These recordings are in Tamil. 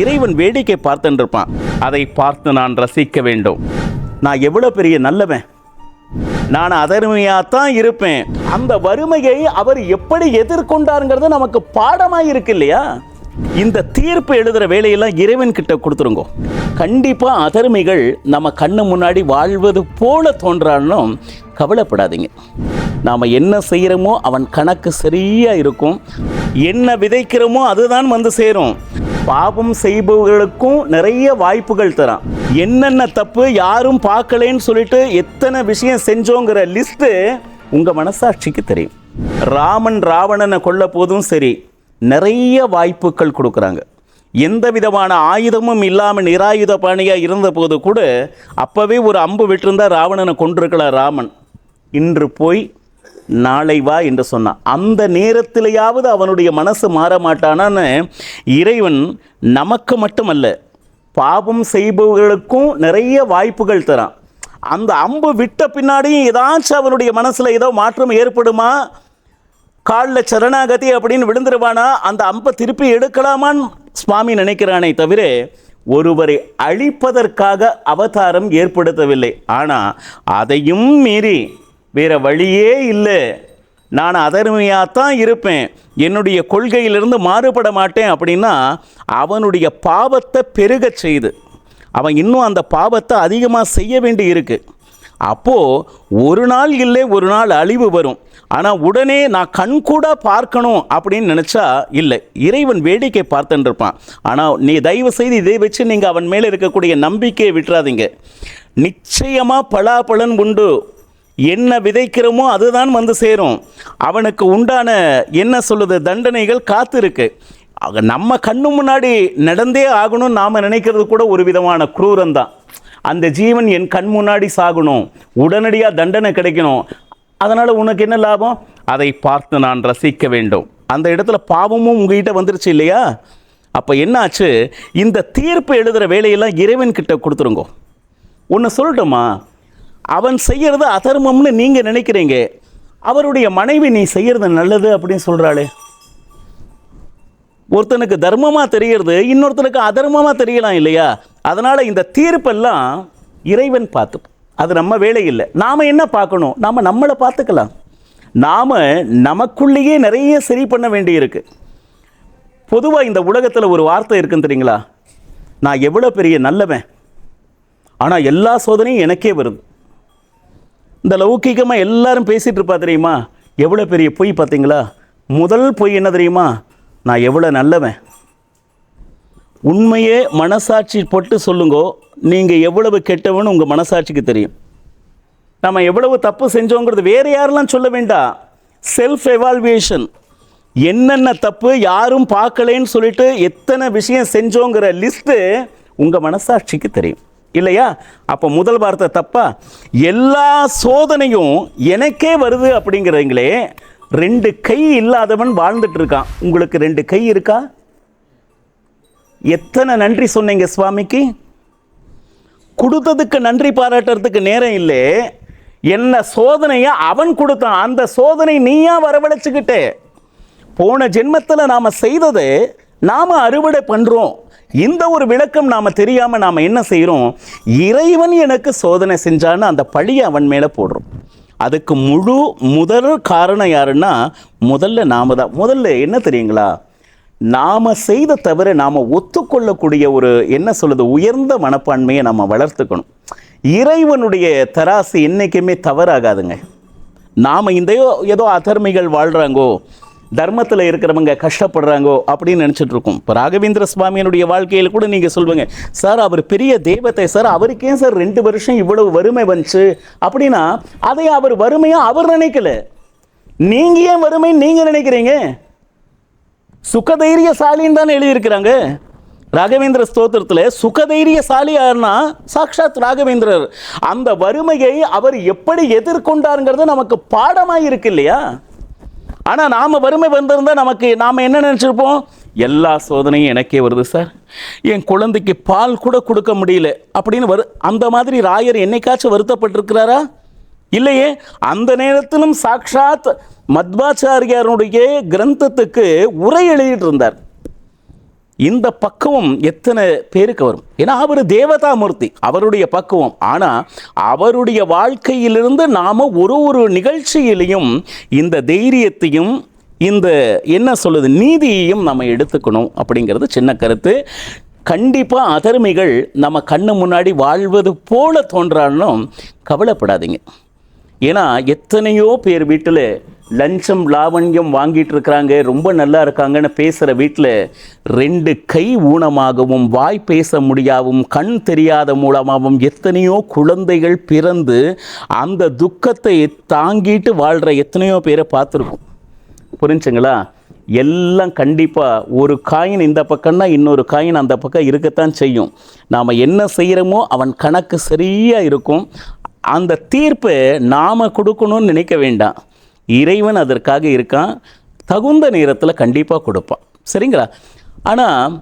இறைவன் வேடிக்கை பார்த்துட்டு இருப்பான் அதை பார்த்து நான் ரசிக்க வேண்டும். நான் எவ்வளோ பெரிய நல்லவன்? நான் அதர்மையாத்தான் இருப்பேன். அந்த வறுமையை அவர் எப்படி எதிர்கொண்டாருங்கிறது நமக்கு பாடமாக இருக்கு இல்லையா? இந்த தீர்ப்பு எழுதுற வேலையெல்லாம் இறைவன் கிட்ட கொடுத்துருங்கோ. கண்டிப்பாக அதர்மைகள் நம்ம கண்ணு முன்னாடி வாழ்வது போல தோன்றாலும் கவலைப்படாதீங்க. நாம் என்ன செய்கிறோமோ அவன் கணக்கு சரியாக இருக்கும். என்ன விதைக்கிறோமோ அதுதான் வந்து சேரும். பாவம் செய்பவர்களுக்கும் நிறைய வாய்ப்புகள் தரான். என்னென்ன தப்பு யாரும் பார்க்கலேன்னு சொல்லிட்டு எத்தனை விஷயம் செஞ்சோங்கிற லிஸ்ட்டு உங்கள் மனசாட்சிக்கு தெரியும். ராமன் ராவணனை கொல்ல போதும் சரி நிறைய வாய்ப்புகள் கொடுக்குறாங்க. எந்த விதமான ஆயுதமும் இல்லாமல் நிராயுத பாணியாக இருந்தபோது கூட அப்போவே ஒரு அம்பு விட்டிருந்தா ராவணனை கொண்டிருக்கலாம் ராமன். இன்று போய் நாளை வா என்று சொன்னான். அந்த நேரத்திலேயாவது அவனுடைய மனசு மாற மாட்டானான்னு இறைவன் நமக்கு மட்டுமல்ல பாவம் செய்பவர்களுக்கும் நிறைய வாய்ப்புகள் தரான். அந்த அம்பு விட்ட பின்னாடியும் ஏதாச்சும் அவனுடைய மனசில் ஏதோ மாற்றம் ஏற்படுமா? காலில் சரணாகதி அப்படின்னு விழுந்துருவானா? அந்த அம்பை திருப்பி எடுக்கலாமான்னு சுவாமி நினைக்கிறானே தவிர ஒருவரை அழிப்பதற்காக அவதாரம் ஏற்படுத்தவில்லை. ஆனால் அதையும் மீறி வேறு வழியே இல்லை. நான் அதர்மையாத்தான் இருப்பேன். என்னுடைய கொள்கையிலிருந்து மாறுபட மாட்டேன் அப்படின்னா அவனுடைய பாவத்தை பெருகச் செய்து அவன் இன்னும் அந்த பாவத்தை அதிகமாக செய்ய வேண்டி இருக்கு. அப்போது ஒரு நாள் இல்லை ஒரு நாள் அழிவு வரும். ஆனால் உடனே நான் கண்கூட பார்க்கணும் அப்படின்னு நினச்சா இல்லை. இறைவன் வேடிக்கை பார்த்துட்டுருப்பான் ஆனால் நீ தயவு செய்து இதை வச்சு நீங்கள் அவன் மேலே இருக்கக்கூடிய நம்பிக்கையை விட்டுறாதீங்க. நிச்சயமாக பலாபலன் உண்டு. என்ன விதைக்கிறோமோ அதுதான் வந்து சேரும். அவனுக்கு உண்டான என்ன சொல்லுது? தண்டனைகள் காத்திருக்கு. நம்ம கண்ணு முன்னாடி நடந்தே ஆகணும்னு நாம் நினைக்கிறது கூட ஒரு விதமான குரூரம் தான் அந்த ஜீவன் என் கண் முன்னாடி சாகணும். உடனடியாக தண்டனை கிடைக்கணும். அதனால் உனக்கு என்ன லாபம்? அதை பார்த்து நான் ரசிக்க வேண்டும். அந்த இடத்துல பாவமும் உங்ககிட்ட வந்துருச்சு இல்லையா? அப்போ என்னாச்சு? இந்த தீர்ப்பு எழுதுகிற வேலையெல்லாம் இறைவன் கிட்ட கொடுத்துருங்கோ. ஒன்று சொல்லட்டுமா? அவன் செய்கிறது அதர்மம்னு நீங்கள் நினைக்கிறீங்க. அவருடைய மனைவி நீ செய்கிறது நல்லது அப்படின்னு சொல்கிறாளே ஒருத்தனுக்கு தர்மமாக தெரிகிறது இன்னொருத்தனுக்கு அதர்மமாக தெரியலாம் இல்லையா? அதனால் இந்த தீர்ப்பெல்லாம் இறைவன் பார்த்து அது நம்ம வேலை இல்லை. நாம் என்ன பார்க்கணும்? நாம் நம்மளை பார்த்துக்கலாம். நாம் நமக்குள்ளேயே நிறைய சரி பண்ண வேண்டியிருக்கு. பொதுவாக இந்த உலகத்தில் ஒரு வார்த்தை இருக்குன்னு தெரியுங்களா? நான் எவ்வளோ பெரிய நல்லவன். ஆனால் எல்லா சோதனையும் எனக்கே வருது. இந்த லௌகிகமாக எல்லாரும் பேசிகிட்டு இருப்பா தெரியுமா? எவ்வளோ பெரிய பொய் பார்த்தீங்களா? முதல் பொய் என்ன தெரியுமா? நான் எவ்வளோ நல்லவன்? உண்மையே மனசாட்சி போட்டு சொல்லுங்கோ. நீங்கள் எவ்வளவு கெட்டவன்னு உங்கள் மனசாட்சிக்கு தெரியும். நம்ம எவ்வளவு தப்பு செஞ்சோங்கிறது வேறு யாரெல்லாம் சொல்ல வேண்டாம் செல்ஃப் எவால்வேஷன் என்னென்ன தப்பு யாரும் பார்க்கலேன்னு சொல்லிட்டு எத்தனை விஷயம் செஞ்சோங்கிற லிஸ்ட்டு உங்கள் மனசாட்சிக்கு தெரியும். இல்லையா? அப்போ முதல் வார்த்தை தப்பா? எல்லா சோதனையும் எனக்கே வருது அப்படிங்கிறீங்களே ரெண்டு கை இல்லாதவன் வாழ்ந்துட்டு இருக்கான். உங்களுக்கு ரெண்டு கை இருக்கா? எத்தனை நன்றி சொன்னீங்க சுவாமிக்கு? கொடுத்ததுக்கு நன்றி பாராட்டுறதுக்கு நேரம் இல்லை. என்ன சோதனையை அவன் கொடுத்தான். அந்த சோதனை நீயா வரவழைச்சுக்கிட்டே. போன ஜென்மத்தில் நாம் செய்தது நாம் அறுவடை பண்ணுறோம் இந்த ஒரு விளக்கம் நாம் தெரியாமல் நாம் என்ன செய்கிறோம் இறைவன் எனக்கு சோதனை செஞ்சான்னு அந்த பழியை அவன் மேலே போடுறோம். அதுக்கு முழு முதல் காரணம் யாருன்னா முதல்ல நாம தான். முதல்ல என்ன தெரியுங்களா? நாம் செய்த தவிர நாம் ஒத்துக்கொள்ளக்கூடிய ஒரு என்ன சொல்லுது உயர்ந்த மனப்பான்மையை நம்ம வளர்த்துக்கணும். இறைவனுடைய தராசு என்றைக்குமே தவறாகாதுங்க. நாம் இந்த ஏதோ அதர்மிகள் வாழ்கிறாங்கோ தர்மத்தில் இருக்கிறவங்க கஷ்டப்படுறாங்கோ அப்படின்னு நினச்சிட்டு இருக்கோம் இப்போ ராகவேந்திர சுவாமியினுடைய வாழ்க்கையில் கூட நீங்கள் சொல்லுவீங்க சார் அவர் பெரிய தெய்வத்தை சார் அவருக்கே சார் ரெண்டு வருஷம் இவ்வளவு வறுமை வந்துச்சு. அப்படின்னா அதை அவர் வறுமையாக அவர் நினைக்கல. நீங்கள் ஏன் வறுமை நீங்கள் நினைக்கிறீங்க? சுகதைரியசாலின்னு தானே எழுதியிருக்கிறாங்க. ராகவேந்திர ஸ்தோத்திரத்தில் சுகதைரியசாலி யாருன்னா சாக்ஷாத் ராகவேந்திரர். அந்த வறுமையை அவர் எப்படி எதிர்கொண்டாருங்கிறது நமக்கு பாடமாக இருக்கு இல்லையா? ஆனால் நாம் வறுமை வந்திருந்தால் நமக்கு நாம் என்ன நினச்சிருப்போம்? எல்லா சோதனையும் எனக்கே வருது சார். என் குழந்தைக்கு பால் கூட கொடுக்க முடியல. அப்படின்னு வரு அந்த மாதிரி ராயர் என்னைக்காச்சும் வருத்தப்பட்டிருக்கிறாரா? இல்லையே. அந்த நேரத்திலும் சாக்ஷாத் மத்வாச்சாரியாருடைய கிரந்தத்துக்கு உரை எழுதிட்டு இருந்தார். இந்த பக்குவம் எத்தனை பேருக்கு வரும்? ஏன்னா அவர் தேவதாமூர்த்தி அவருடைய பக்குவம். ஆனால் அவருடைய வாழ்க்கையிலிருந்து நாம் ஒரு ஒரு நிகழ்ச்சியிலையும் இந்த தைரியத்தையும் இந்த என்ன சொல்லுது நீதியையும் நம்ம எடுத்துக்கணும் அப்படிங்கிறது சின்ன கருத்து. கண்டிப்பாக அதர்மிகள் நம்ம கண்ணு முன்னாடி வாழ்வது போல தோன்றாலும் கவலைப்படாதீங்க. ஏன்னா எத்தனையோ பேர் வீட்டில் லஞ்சம் லாவண்யம் வாங்கிட்டு இருக்கிறாங்க ரொம்ப நல்லா இருக்காங்கன்னு பேசுகிற வீட்டில் ரெண்டு கை ஊனமாகவும் வாய் பேச முடியாவும் கண் தெரியாத மூலமாகவும் எத்தனையோ குழந்தைகள் பிறந்து அந்த துக்கத்தை தாங்கிட்டு வாழ்கிற எத்தனையோ பேரை பார்த்துருக்கோம் புரிஞ்சுங்களா? எல்லாம் கண்டிப்பாக ஒரு காயின் இந்த பக்கம்னா இன்னொரு காயின் அந்த பக்கம் இருக்கத்தான் செய்யும். நாம் என்ன செய்கிறோமோ அவன் கணக்கு சரியாக இருக்கும். அந்த தீர்ப்பை நாம் கொடுக்கணும்னு நினைக்க வேண்டாம். இறைவன் அதற்காக இருக்கான். தகுந்த நேரத்தில் கண்டிப்பாக கொடுப்பான். சரிங்களா? ஆனால்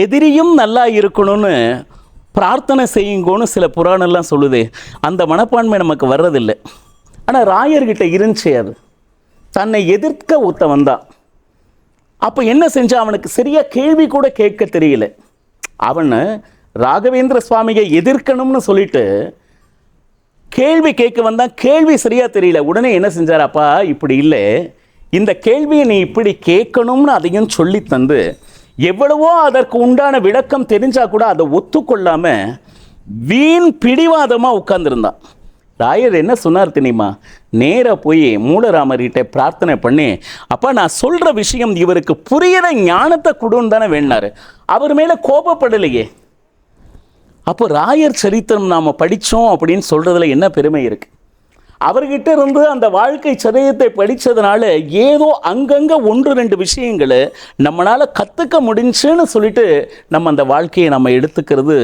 எதிரியும் நல்லா இருக்கணும்னு பிரார்த்தனை செய்யுங்கன்னு சில புராணம்லாம் சொல்லுதே அந்த மனப்பான்மை நமக்கு வர்றதில்லை. ஆனால் ராயர்கிட்ட இருந்துச்சு அது. தன்னை எதிர்க்க ஒருத்தவன் வந்தான். அப்போ என்ன செஞ்சா அவனுக்கு சரியாக கேள்வி கூட கேட்க தெரியல. அவன் ராகவேந்திர சுவாமியை எதிர்க்கணும்னு சொல்லிட்டு கேள்வி கேட்க வந்தான் கேள்வி சரியாக தெரியல. உடனே என்ன செஞ்சார்? அப்பா இப்படி இல்லை. இந்த கேள்வியை நீ இப்படி கேட்கணும்னு அதையும் சொல்லி தந்து எவ்வளவோ அதற்கு உண்டான விளக்கம் தெரிஞ்சால் கூட அதை ஒத்துக்கொள்ளாமல் வீண் பிடிவாதமாக உட்கார்ந்துருந்தான் ராயர் என்ன சொன்னார் தெரியுமா? நேராக போய் மூலராமர்கிட்ட பிரார்த்தனை பண்ணி அப்பா நான் சொல்கிற விஷயம் இவருக்கு புரியிற ஞானத்தை கொடுன்னு தானே வேணாரு அவர் மேலே கோபப்படலையே. அப்போ ராயர் சரித்திரம் நாம் படித்தோம் அப்படின்னு சொல்கிறதுல என்ன பெருமை இருக்குது அவர்கிட்ட இருந்து அந்த வாழ்க்கை சரித்திரத்தை படித்ததுனால ஏதோ அங்கங்கே ஒன்று ரெண்டு விஷயங்களை நம்மளால் கற்றுக்க முடிஞ்சுன்னு சொல்லிட்டு நம்ம அந்த வாழ்க்கையை நம்ம எடுத்துக்கிறது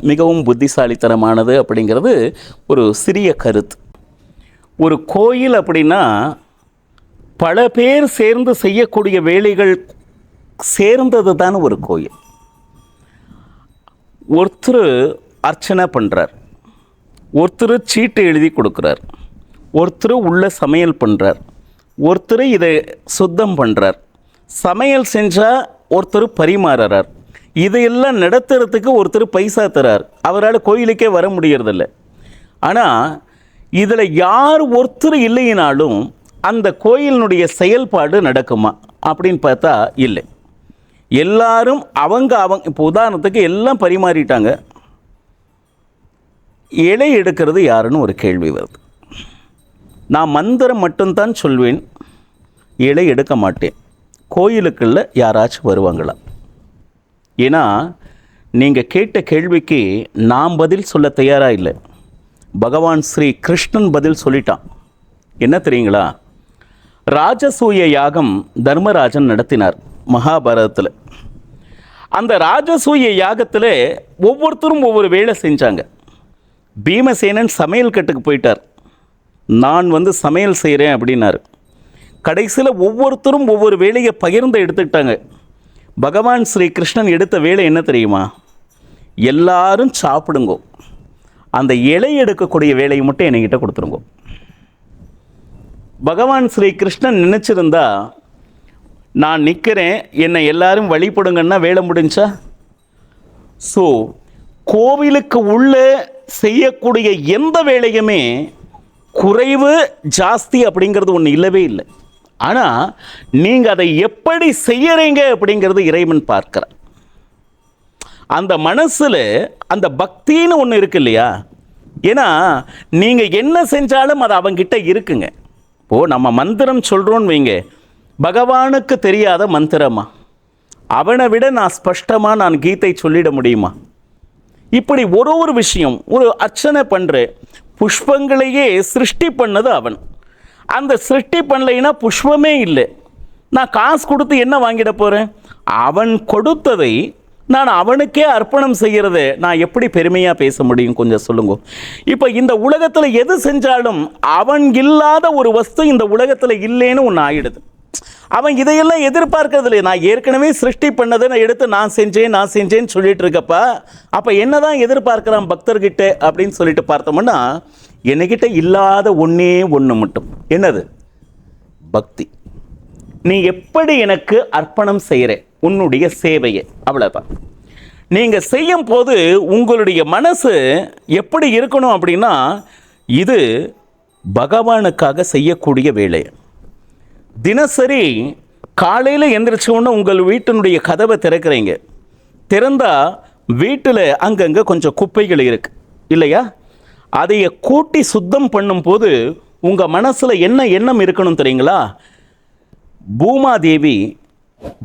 மிகவும் புத்திசாலித்தனமானது அப்படிங்கிறது ஒரு சிறிய கருத்து. ஒரு கோயில் அப்படின்னா பல பேர் சேர்ந்து செய்யக்கூடிய வேலைகள் சேர்ந்தது தான் ஒரு கோயில். ஒருத்தர் அர்ச்சனை பண்ணுறார் ஒருத்தர் சீட்டு எழுதி கொடுக்குறார். ஒருத்தர் உள்ள சமையல் பண்ணுறார் ஒருத்தர் இதை சுத்தம் பண்ணுறார் சமையல் செஞ்சால் ஒருத்தர் பரிமாறுறார். இதையெல்லாம் நடத்துறதுக்கு ஒருத்தர் பைசா தரார். அவரால் கோயிலுக்கே வர முடியறதில்ல. ஆனால் இதில் யார் ஒருத்தர் இல்லைனாலும் அந்த கோயிலினுடைய செயல்பாடு நடக்குமா அப்படின்னு பார்த்தா இல்லை. எல்லாரும் அவங்க அவங்க இப்போ உதாரணத்துக்கு எல்லாம் பரிமாறிட்டாங்க. இலை எடுக்கிறது யாருன்னு ஒரு கேள்வி வருது. நான் மந்திரம் மட்டும்தான் சொல்வேன் இலை எடுக்க மாட்டேன். கோயிலுக்குள்ள யாராச்சும் வருவாங்களா? ஏன்னா நீங்கள் கேட்ட கேள்விக்கு நாம் பதில் சொல்ல தயாராக இல்லை. பகவான் ஸ்ரீ கிருஷ்ணன் பதில் சொல்லிட்டான். என்ன தெரியுங்களா? ராஜசூய யாகம் தர்மராஜன் நடத்தினார். மகாபாரதத்தில். அந்த ராஜசூய யாகத்தில் ஒவ்வொருத்தரும் ஒவ்வொரு வேலை செஞ்சாங்க. பீமசேனன் சமையல் கட்டுக்கு போயிட்டார். நான் வந்து சமையல் செய்கிறேன் அப்படின்னாரு. கடைசியில் ஒவ்வொருத்தரும் ஒவ்வொரு வேலையை பகிர்ந்து எடுத்துக்கிட்டாங்க. பகவான் ஸ்ரீ கிருஷ்ணன் எடுத்த வேலை என்ன தெரியுமா? எல்லாரும் சாப்பிடுங்கோ. அந்த இலை எடுக்கக்கூடிய வேலையை மட்டும் என்கிட்ட கொடுத்துருங்கோ. பகவான் ஸ்ரீ கிருஷ்ணன் நினச்சிருந்தா நான் நிற்கிறேன் என்னை எல்லாரும் வழிபடுங்கன்னா வேலை முடிஞ்சா? ஸோ கோவிலுக்கு உள்ளே செய்யக்கூடிய எந்த வேலையுமே குறைவு ஜாஸ்தி அப்படிங்கிறது ஒன்று இல்லவே இல்லை. ஆனால் நீங்கள் அதை எப்படி செய்யறீங்க அப்படிங்கிறது இறைவன் பார்க்கிறார். அந்த மனசில் அந்த பக்தின்னு ஒன்று இருக்கு இல்லையா? ஏன்னா நீங்கள் என்ன செஞ்சாலும் அது அவங்கிட்ட இருக்குங்க. ஓ நம்ம மந்திரம் சொல்கிறோன்னு வைங்க. பகவானுக்கு தெரியாத மந்திரமா? அவனை விட நான் ஸ்பஷ்டமாக நான் கீதை சொல்லிட முடியுமா? இப்படி ஒரு ஒரு விஷயம் ஒரு அர்ச்சனை பண்ணுற புஷ்பங்களையே சிருஷ்டி பண்ணது அவன். அந்த சிருஷ்டி பண்ணலைன்னா புஷ்பமே இல்லை. நான் காசு கொடுத்து என்ன வாங்கிட போகிறேன் அவன் கொடுத்ததை நான் அவனுக்கே அர்ப்பணம் செய்கிறது நான் எப்படி பெருமையாக பேச முடியும்? கொஞ்சம் சொல்லுங்க. இப்போ இந்த உலகத்தில் எது செஞ்சாலும் அவன் இல்லாத ஒரு வஸ்து இந்த உலகத்தில் இல்லைன்னு ஒன்று ஆயிடுது. அவன் இதையெல்லாம் எதிர்பார்க்கறது இல்லை நான் ஏற்கனவே சிருஷ்டி பண்ணதை நான் எடுத்து நான் செஞ்சேன் நான் செஞ்சேன்னு சொல்லிட்டு இருக்கப்ப அப்போ என்னதான் எதிர்பார்க்குறான் பக்தர்கிட்ட அப்படின்னு சொல்லிட்டு பார்த்தோம்னா என்கிட்ட இல்லாத ஒன்றே ஒன்று மட்டும். என்னது? பக்தி. நீ எப்படி எனக்கு அர்ப்பணம் செய்கிற உன்னுடைய சேவையை. அவ்வளோதான் நீங்கள் செய்யும் போது உங்களுடைய மனசு எப்படி இருக்கணும் அப்படின்னா இது பகவானுக்காக செய்யக்கூடிய வேலை தினசரி காலையில் எந்திரிச்ச உடனே உங்கள் வீட்டினுடைய கதவை திறக்கிறீங்க. திறந்தால் வீட்டில் அங்கங்கே கொஞ்சம் குப்பைகள் இருக்கு. இல்லையா? அதைய கூட்டி சுத்தம் பண்ணும்போது உங்கள் மனசில் என்ன எண்ணம் இருக்கணும் தெரியுங்களா? பூமாதேவி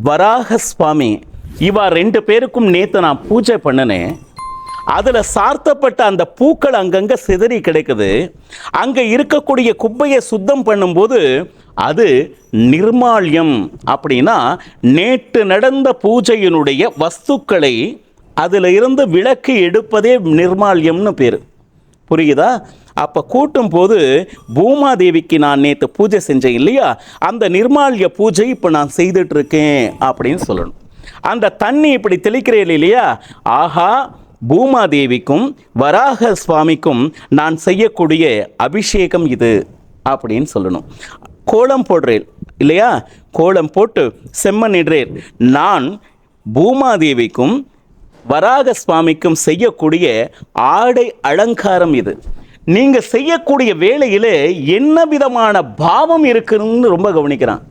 வராக சுவாமி இவா ரெண்டு பேருக்கும் நேற்று நான் பூஜை பண்ணினேன். அதில் சார்த்தப்பட்ட அந்த பூக்கள் அங்கங்கே சிதறி கிடைக்குது. அங்கே இருக்கக்கூடிய குப்பையை சுத்தம் பண்ணும்போது அது நிர்மால்யம் அப்படின்னா நேற்று நடந்த பூஜையினுடைய வஸ்துக்களை அதில் இருந்து விளக்கு எடுப்பதே நிர்மால்யம்னு பேர். புரியுதா? அப்போ கூட்டும் போது பூமாதேவிக்கு நான் நேற்று பூஜை செஞ்சேன் இல்லையா? அந்த நிர்மால்ய பூஜை இப்போ நான் செய்துட்ருக்கேன் அப்படின்னு சொல்லணும். அந்த தண்ணி இப்படி தெளிக்கிறேன் இல்லையா? ஆஹா பூமாதேவிக்கும் வராக சுவாமிக்கும் நான் செய்யக்கூடிய அபிஷேகம் இது அப்படின்னு சொல்லணும். கோலம் போடுறேன் இல்லையா? கோலம் போட்டு செம்மனிடுறேன் நான் பூமாதேவிக்கும் வராக சுவாமிக்கும் செய்யக்கூடிய ஆடை அலங்காரம் இது. நீங்கள் செய்யக்கூடிய வேலையில் என்ன விதமான பாவம் இருக்குன்னு ரொம்ப கவனிக்கிறான்.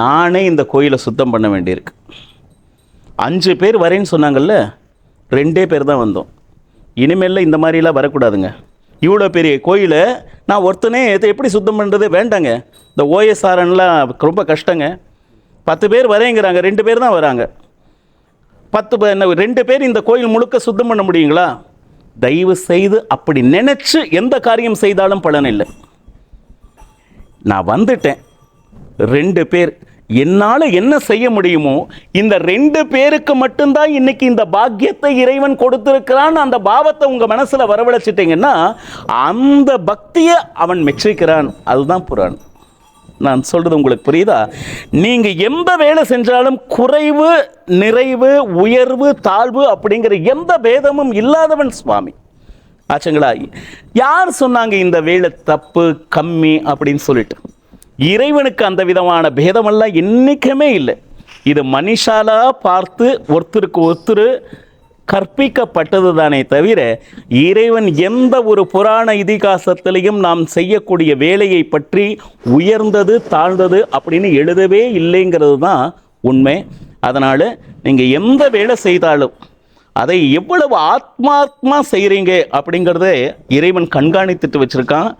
நானே இந்த கோயிலை சுத்தம் பண்ண வேண்டியிருக்கு. அஞ்சு பேர் வரேன்னு சொன்னாங்கல்ல ரெண்டே பேர் தான் வந்தோம். இனிமேல் இந்த மாதிரிலாம் வரக்கூடாதுங்க. இவ்வளோ பெரிய கோயிலை நான் ஒருத்தனே இதை எப்படி சுத்தம் பண்ணுறது வேண்டாங்க. இந்த ஓஎஸ்ஆர்என்லாம் ரொம்ப கஷ்டங்க. பத்து பேர் வரேங்கிறாங்க ரெண்டு பேர் தான் வராங்க. பத்து என்ன, ரெண்டு பேர் இந்த கோயில் முழுக்க சுத்தம் பண்ண முடியுங்களா? தயவு செய்து அப்படி நினச்சி எந்த காரியம் செய்தாலும் பலன் இல்லை. நான் வந்துட்டேன். ரெண்டு பேர் என்னால் என்ன செய்ய முடியுமோ இந்த ரெண்டு பேருக்கு மட்டும்தான் இன்னைக்கு இந்த பாக்கியத்தை இறைவன் கொடுத்திருக்கிறான் அந்த பாவத்தை உங்கள் மனசில் வரவழைச்சிட்டிங்கன்னா அந்த பக்தியை அவன் மெச்சிக்கிறான். அதுதான் புராணம். நான் சொல்கிறது உங்களுக்கு புரியுதா? நீங்கள் எந்த வேலை செஞ்சாலும் குறைவு நிறைவு உயர்வு தாழ்வு அப்படிங்கிற எந்த பேதமும் இல்லாதவன் சுவாமி. ஆச்சுங்களா? யார் சொன்னாங்க இந்த வேலை தப்பு கம்மி அப்படின்னு சொல்லிட்டு? இறைவனுக்கு அந்த விதமான பேதமெல்லாம் என்றைக்குமே இல்லை. இது மனுஷாலாக பார்த்து ஒருத்தருக்கு ஒருத்தர் கற்பிக்கப்பட்டது தானே தவிர இறைவன் எந்த ஒரு புராண இதிகாசத்திலையும் நாம் செய்யக்கூடிய வேலையை பற்றி உயர்ந்தது தாழ்ந்தது அப்படின்னு எழுதவே இல்லைங்கிறது தான் உண்மை. அதனால் நீங்கள் எந்த வேலை செய்தாலும் அதை எவ்வளவு ஆத்மாத்மா செய்கிறீங்க அப்படிங்கிறத இறைவன் கண்காணித்துட்டு வச்சுருக்கான்.